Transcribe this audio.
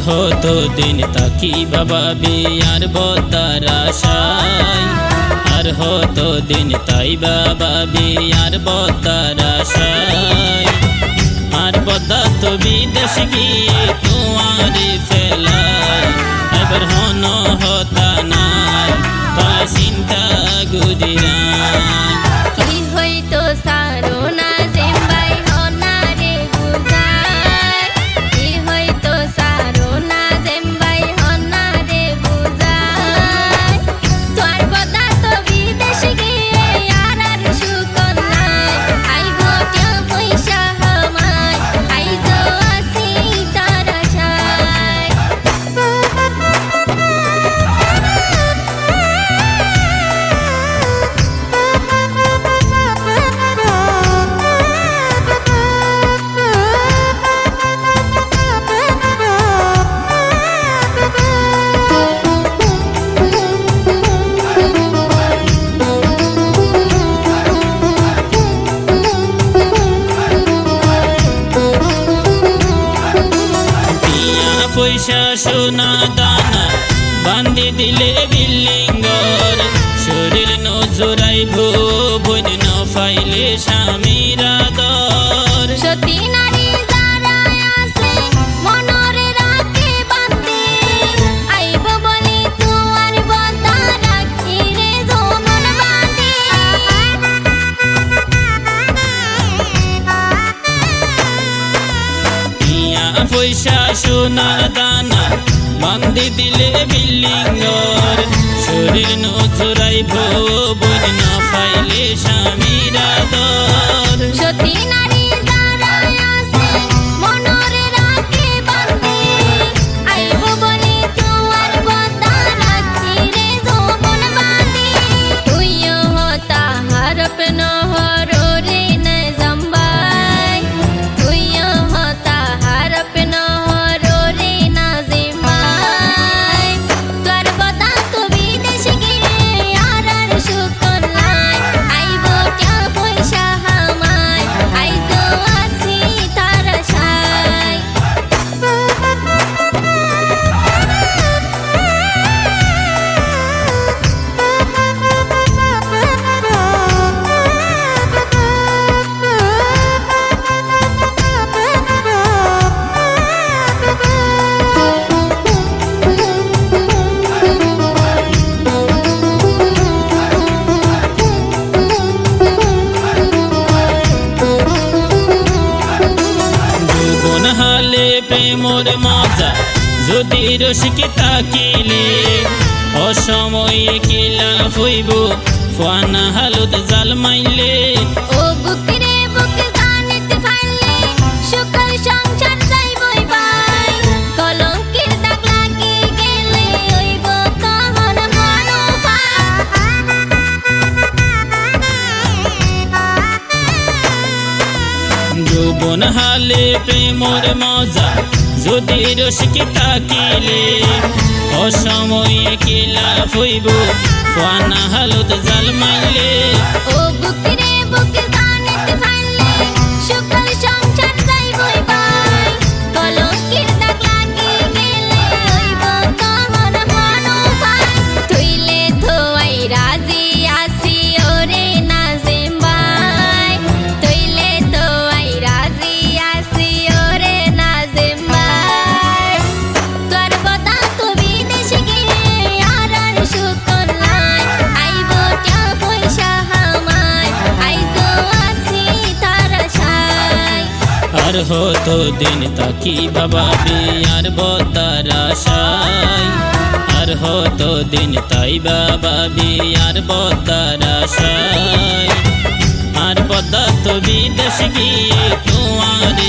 হতো দিন তাকি বাবা বিয়ার বতার আশায়। আর হতো দিন তাই বাবা বিয়ার বতার আশায়। আর বদা তো বিদেশ গিয়ে তোমারে ফেলায়। এবার হন হতা নাই তলে চিন্তা গুজিরায়। পয়সা সোনা দানা বান্ধি দিলে বিল্লিঙ্গর শরীর নজরাই ভো বোন ফাইলে স্বামীরা পয়সা সোনা দানা বান্ধি দিলে বিল্ডিংর শরীর নজরাই ভো বোন ন স্বামীরা দর রসিকে তাকিলে অসময়ে কিলা হইব। ফানা হালত জাল মাইলে। ও বুকরে বুক জানিতে পারলে সুখের সংসার যাইবই বাই কলঙ্কের দাগ লাগি গেলে হইব তখন যৌবন হালে প্রেমর মজা যদি রসিকে তাকিলে অসময়ে কিলা হইব। ফানা হালত জাল মাইলে। ও বুকরে বুক আর হতো দিন তাকি বাবা বিয়ার বতার আশাই আর হতো দিন তাই বাবা বিয়ার বতার আশাই আর বদা তো বিদেশ গিয়ে তোমারে